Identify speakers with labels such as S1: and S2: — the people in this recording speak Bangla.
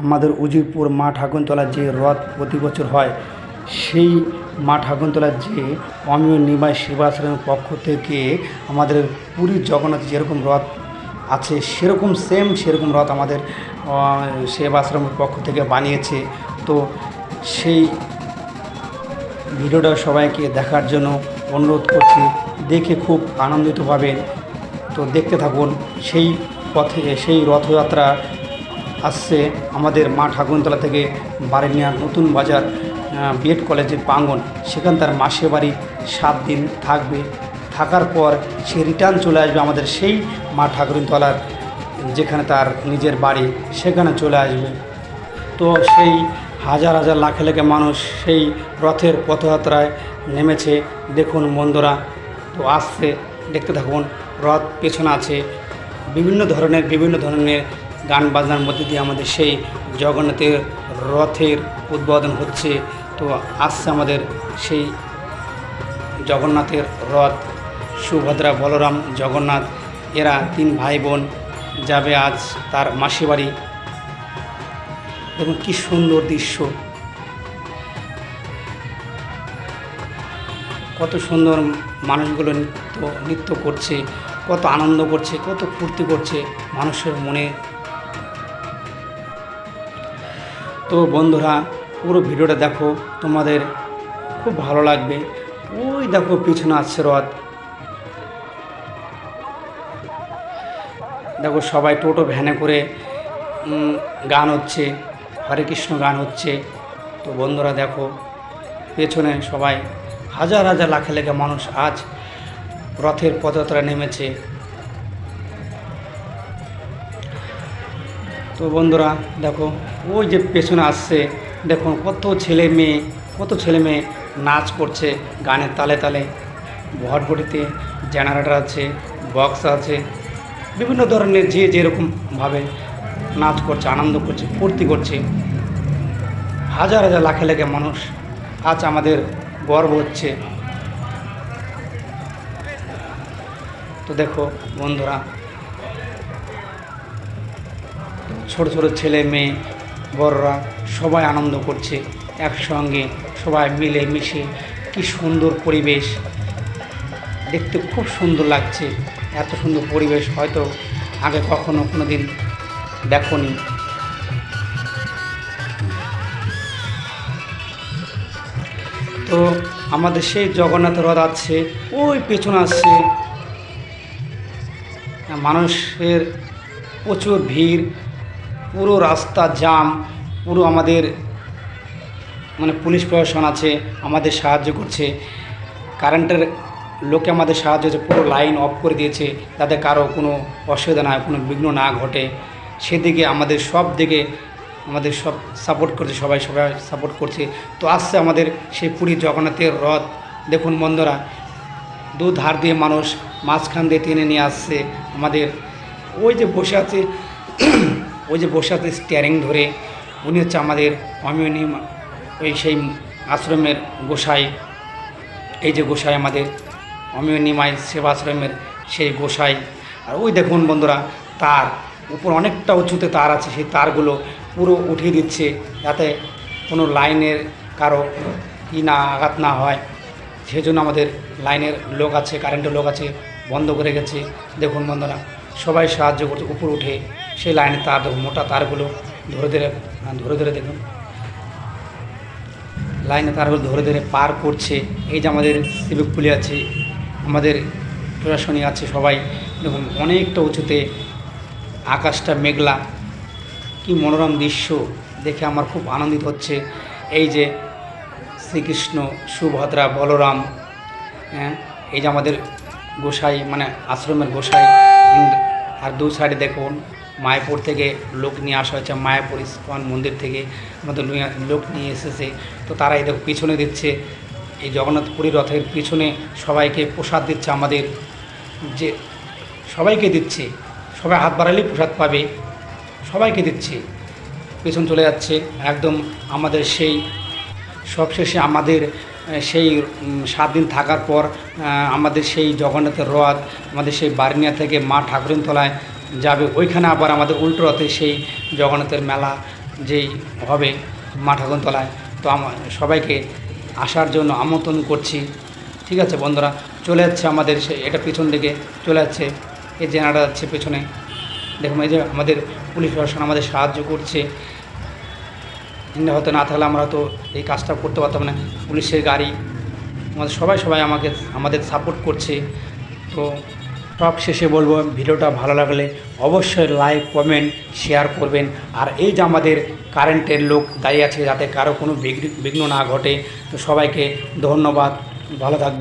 S1: আমাদের উজিরপুর মা ঠাকুরতলার যে রথ প্রতি বছর হয়, সেই মা ঠাকুরতলার যে অমিয় নিমাই সেবাশ্রমের পক্ষ থেকে আমাদের পুরীর জগন্নাথ যেরকম রথ আছে, সেরকম সেম সেরকম রথ আমাদের সেবাশ্রমের পক্ষ থেকে বানিয়েছে। তো সেই ভিডিওটা সবাইকে দেখার জন্য অনুরোধ করছি, দেখে খুব আনন্দিত পাবেন তো দেখতে থাকুন, সেই পথে, সেই রথযাত্রা আসছে আমাদের মা ঠাকুরতলা থেকে বারেনিয়া নতুন বাজার বিএড কলেজের প্রাঙ্গণ। সেখান তার মাসে বাড়ি সাত দিন থাকবে। থাকার পর সে রিটার্ন চলে আসবে আমাদের সেই মা ঠাকুরতলার যেখানে তার নিজের বাড়ি, সেখানে চলে আসবে। তো সেই হাজার হাজার লাখে লাখে মানুষ সেই রথের পথযাত্রায় নেমেছে। দেখুন বন্ধুরা, তো আসছে, দেখতে থাকুন, রথ পেছনে আছে। বিভিন্ন ধরনের বিভিন্ন ধরনের গান বাজনার মধ্যে দিয়ে আমাদের সেই জগন্নাথের রথের উদ্বোধন হচ্ছে। তো আসছে আমাদের সেই জগন্নাথের রথ। সুভদ্রা বলরাম, জগন্নাথ, এরা তিন ভাই বোন যাবে আজ তার মাসি বাড়ি। দেখুন কী সুন্দর দৃশ্য। কত সুন্দর মানুষগুলো নৃত্য নৃত্য করছে, কত আনন্দ করছে, কত ফুর্তি করছে মানুষের মনে। তো বন্ধুরা, পুরো ভিডিওটা দেখো, তোমাদের খুব ভালো লাগবে। ওই দেখো পিছনে আসছে রথ। দেখো সবাই টোটো ভ্যানে করে গান হচ্ছে, হরে কৃষ্ণ গান হচ্ছে। তো বন্ধুরা দেখো, পেছনে সবাই হাজার হাজার লাখে লেখা মানুষ আজ রথের পদযাত্রা নেমেছে। তো বন্ধুরা, দেখো, ওই যে পেছনে আসছে দেখুন কত ছেলে মেয়ে, কত ছেলে মেয়ে নাচ করছে গানের তালে তালে। ভটভটিতে জেনারেটর আছে, বক্স আছে, বিভিন্ন ধরনের যে যেরকমভাবে নাচ করছে, আনন্দ করছে, ফুর্তি করছে। হাজার হাজার লাখে লাখে মানুষ আজ আমাদের গর্ব হচ্ছে। তো দেখো, বন্ধুরা ছোট ছোট ছেলে মেয়ে, বড়রা সবাই আনন্দ করছে, একসঙ্গে সবাই মিলে মিশে। কি সুন্দর পরিবেশ। দেখতে খুব সুন্দর লাগছে। এত সুন্দর পরিবেশ হয়তো আগে কখনো কোনো দিন দেখনি। তো আমাদের সেই জগন্নাথ রথ আছে ওই পেছনে আসছে। মানুষের প্রচুর ভিড় পুরো রাস্তা জাম, পুরো আমাদের মানে পুলিশ প্রশাসন আছে, আমাদের সাহায্য করছে। কারেন্টের লোকে আমাদের সাহায্য হচ্ছে পুরো লাইন অফ করে দিয়েছে। যাতে কারও কোনো অসুবিধা না, কোনো বিঘ্ন না ঘটে। সেদিকে আমাদের সব দিকে আমাদের সব সাপোর্ট করছে, সবাই সবাই সাপোর্ট করছে। তো আসছে আমাদের সেই পুরী জগন্নাথের রথ। দেখুন বন্ধুরা দু ধার দিয়ে মানুষ মাঝখান দিয়ে টেনে নিয়ে আসছে আমাদের। ওই যে বসে আছে ওই যে বসে আছে স্টিয়ারিং ধরে, উনি হচ্ছে আমাদের অমিয়নী ওই সেই আশ্রমের গোসাই। এই যে গোসাই আমাদের অমিয় সেবা আশ্রমের সেই গোসাই। আর ওই দেখুন বন্ধুরা, তার উপর অনেকটা উঁচুতে তার আছে, সেই তারগুলো পুরো উঠিয়ে দিচ্ছে যাতে কোনো লাইনের কারও ই না, আঘাত না হয়। সেজন্য আমাদের লাইনের লোক আছে কারেন্টের লোক আছে, বন্ধ করে গেছে দেখুন বন্ধুরা, সবাই সাহায্য করছে, উপর উঠে। সেই লাইনে তার মোটা তারগুলো ধরে ধরে ধরে ধরে দেখুন। লাইনে তারগুলো ধরে ধরে পার করছে। এই যে আমাদের সিভিক পুলি আছে, আমাদের প্রশাসনিক আছে সবাই। দেখুন, অনেকটা উঁচুতে আকাশটা মেঘলা। কি মনোরম দৃশ্য, দেখে আমার খুব আনন্দিত হচ্ছে। এই যে শ্রীকৃষ্ণ, সুভদ্রা, বলরাম হ্যাঁ এই যে আমাদের গোসাই মানে আশ্রমের গোসাই আর দু সাইডে দেখুন, মায়াপুর থেকে লোক নিয়ে আসা হয়েছে, মায়াপুর ইস্কন মন্দির থেকে আমাদের লোক নিয়ে এসেছে। তো তারা এই দেখো পিছনে দিচ্ছে, এই জগন্নাথপুরী রথের পিছনে সবাইকে প্রসাদ দিচ্ছে আমাদের, যে সবাইকে দিচ্ছে, সবাই হাত বাড়ালেই প্রসাদ পাবে, সবাইকে দিচ্ছে। পেছন চলে যাচ্ছে, একদম আমাদের সেই, সবশেষে আমাদের সেই সাত দিন থাকার পর আমাদের সেই জগন্নাথের রথ, আমাদের সেই বার্নিয়া থেকে মা ঠাকুরিনতলায় যাবে। ওইখানে আবার আমাদের উল্টো রথে সেই জগন্নাথের মেলা যেই হবে মা ঠাকুরতলায় তো আমার সবাইকে আসার জন্য আমন্ত্রণ করছি। ঠিক আছে বন্ধুরা, চলে যাচ্ছে আমাদের সে, এটা পিছন দিকে চলে যাচ্ছে। এই জেনারেটা যাচ্ছে পেছনে। দেখুন, এই যে আমাদের পুলিশ প্রশাসন আমাদের সাহায্য করছে। হয়তো না থাকলে আমরা হয়তো এই কাজটা করতে পারতাম না। পুলিশের গাড়ি, আমাদের সবাই সবাই আমাকে, আমাদের সাপোর্ট করছে। তো সব শেষে বলব, ভিডিওটা ভালো লাগলে অবশ্যই লাইক কমেন্ট শেয়ার করবেন। আর এই যে আমাদের কারেন্টের লোক দাঁড়িয়ে আছে, যাতে কারও কোনো বিঘ্ন বিঘ্ন না ঘটে, তো সবাইকে ধন্যবাদ। ভালো থাকবে